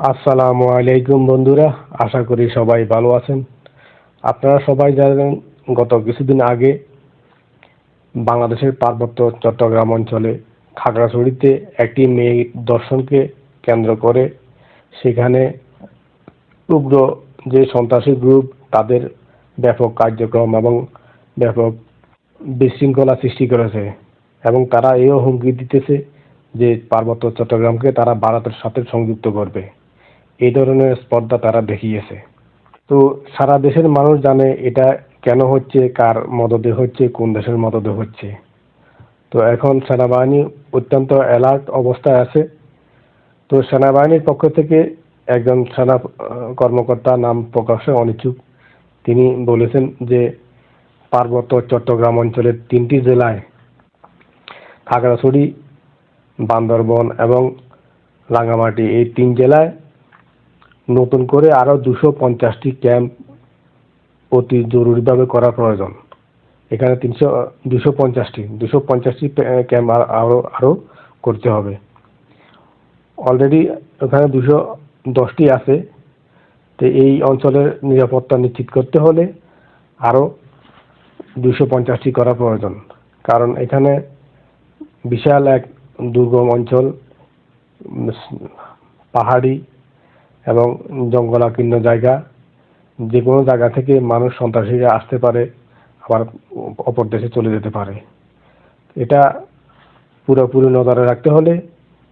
আসসালামু আলাইকুম বন্ধুরা, আশা করি সবাই ভালো আছেন। আপনারা সবাই জানেন, গত কিছুদিন আগে বাংলাদেশের পার্বত্য চট্টগ্রাম অঞ্চলে খাগড়াছড়িতে একটি মেয়ে দর্শনকে কেন্দ্র করে সেখানে উগ্র যে সন্ত্রাসী গ্রুপ, তাদের ব্যাপক কার্যক্রম এবং ব্যাপক বিশৃঙ্খলা সৃষ্টি করেছে এবং তারা এও হুমকি দিতেছে যে পার্বত্য চট্টগ্রামকে তারা ভারতের সাথে সংযুক্ত করবে। এই ধরনের স্পর্ধা তারা দেখিয়েছে। তো সারা দেশের মানুষ জানে এটা কেন হচ্ছে, কার মদদে হচ্ছে, কোন দেশের মদদে হচ্ছে। তো এখন সেনাবাহিনী অত্যন্ত অ্যালার্ট অবস্থায় আছে। তো সেনাবাহিনীর পক্ষ থেকে একজন সেনা কর্মকর্তা নাম প্রকাশে অনিচ্ছুক। তিনি বলেছেন যে পার্বত্য চট্টগ্রাম অঞ্চলের তিনটি জেলায় খাগড়াছড়ি, বান্দরবন এবং রাঙামাটি এই তিন জেলায় নতুন করে আরও দুশো পঞ্চাশটি ক্যাম্প অতি জরুরিভাবে করা প্রয়োজন। এখানে তিনশো, দুশো পঞ্চাশটি দুশো পঞ্চাশটি ক্যাম্প আরও আরও করতে হবে। অলরেডি ওখানে দুশো দশটি আছে। তো এই অঞ্চলের নিরাপত্তা নিশ্চিত করতে হলে আরও দুশো পঞ্চাশটি করা প্রয়োজন। কারণ এখানে বিশাল এক দুর্গম অঞ্চল পাহাড়ি এবং জঙ্গলাকীর্ণ জায়গা যে কোনো জায়গা থেকে মানুষ সন্ত্রাসীরা আসতে পারে, আবার অপর দেশে চলে যেতে পারে। এটা পুরোপুরি নজরে রাখতে হলে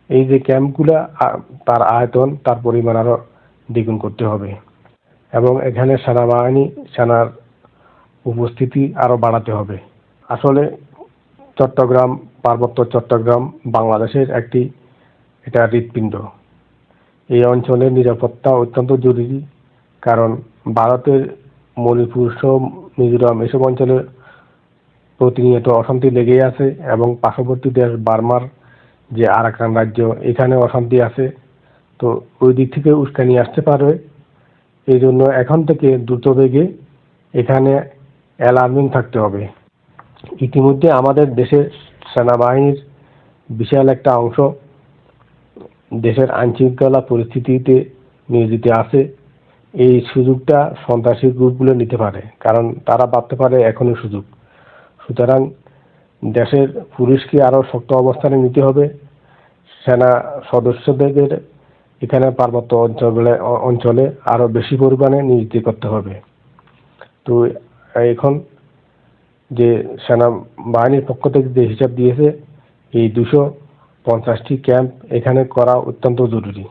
এই যে ক্যাম্পগুলা তার আয়তন, তার পরিমাণ আরও দ্বিগুণ করতে হবে। এবং এখানে সেনাবাহিনী, সেনার উপস্থিতি আরও বাড়াতে হবে। আসলে চট্টগ্রাম, পার্বত্য চট্টগ্রাম বাংলাদেশের একটি, এটা হৃৎপিণ্ড। এই অঞ্চলের নিরাপত্তা অত্যন্ত জরুরি, কারণ ভারতের মণিপুর সহ মিজোরাম এসব অঞ্চলে প্রতিনিয়ত অশান্তি লেগেই আছে এবং পার্শ্ববর্তী দেশ বার্মার যে আরাকান রাজ্য এখানে অশান্তি আছে। তো ওই দিক থেকে উস্কানি আসতে পারবে। এই জন্য এখন থেকে দ্রুত বেগে এখানে অ্যালার্মিং থাকতে হবে। ইতিমধ্যে আমাদের দেশের সেনাবাহিনীর বিশাল একটা অংশ দেশের আইনশৃঙ্খলা পরিস্থিতিতে নিয়োজিত আছে। এই সুযোগটা সন্ত্রাসী গ্রুপগুলো নিতে পারে, কারণ তারা ভাবতে পারে এখনই সুযোগ। সুতরাং দেশের পুলিশকে আরও শক্ত অবস্থানে নিতে হবে। সেনা সদস্যদের এখানে পার্বত্য অঞ্চলে অঞ্চলে আরও বেশি পরিমাণে নিয়োজিত করতে হবে। তো এখন যে সেনা বাহিনীর পক্ষ থেকে যে হিসাব দিয়েছে, এই দুশো পঞ্চাশটি ক্যাম্প এখানে করা অত্যন্ত জরুরি।